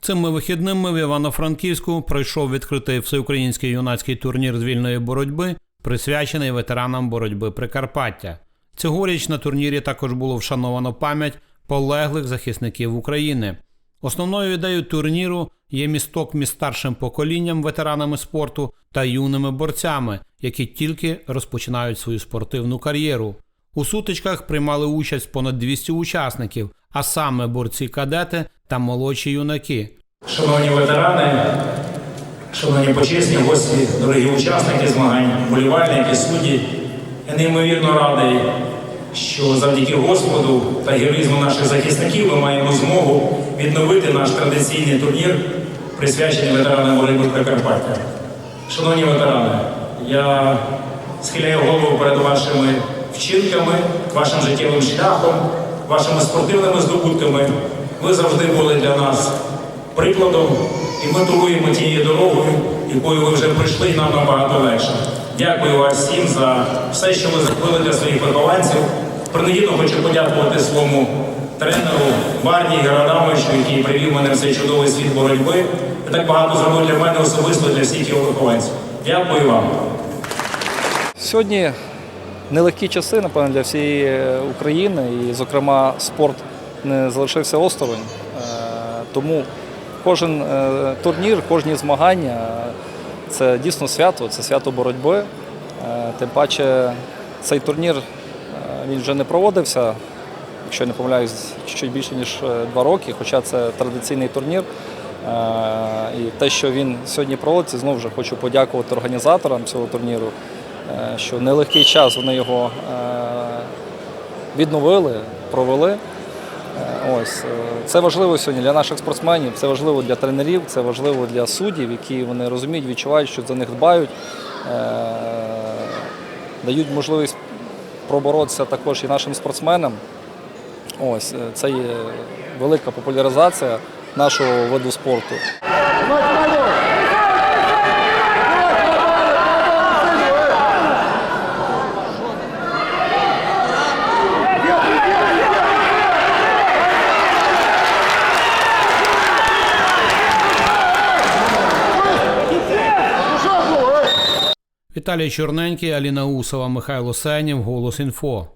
Цими вихідними в Івано-Франківську пройшов відкритий всеукраїнський юнацький турнір з вільної боротьби, присвячений ветеранам боротьби Прикарпаття. Цьогоріч на турнірі також було вшановано пам'ять полеглих захисників України. Основною ідеєю турніру є місток між старшим поколінням, ветеранами спорту та юними борцями, які тільки розпочинають свою спортивну кар'єру. У сутичках приймали участь понад 200 учасників, а саме борці-кадети та молодші юнаки. Шановні ветерани, шановні почесні гості, дорогі учасники змагань, болівальники, судді, я неймовірно радий, що завдяки Господу та героїзму наших захисників ми маємо змогу відновити наш традиційний турнір, присвячений ветеранам боротьби Прикарпаття. Шановні ветерани, я схиляю голову перед вашими вчинками, вашим життєвим шляхом, вашими спортивними здобутками. Ви завжди були для нас прикладом, і ми туруємо тією дорогою, якою ви вже пройшли, і нам набагато легше. Дякую вас всім за все, що ви зробили для своїх вихованців. Принагідно хочу подякувати своєму тренеру Варні Герадамовичу, який привів мене в цей чудовий світ боротьби. І так багато зробив для мене особисто для всіх його вихованців. Дякую вам. Сьогодні нелегкі часи, напевно, для всієї е, України, і, зокрема, спорт не залишився осторонь. Е, Тому кожен е, турнір, кожні змагання це дійсно свято, це свято боротьби. Тим паче цей турнір він вже не проводився, якщо я не помиляюсь, чуть більше ніж два роки, хоча це традиційний турнір. Е, І те, що він сьогодні проводиться, знову ж хочу подякувати організаторам цього турніру, е, що нелегкий час вони його е, відновили, провели. Ось це важливо сьогодні для наших спортсменів, це важливо для тренерів, це важливо для суддів, які вони розуміють, відчувають, що за них дбають, дають можливість проборотися також і нашим спортсменам. Ось це є велика популяризація нашого виду спорту. Віталій Чорненький, Аліна Усова, Михайло Сенєв, Голос Інфо.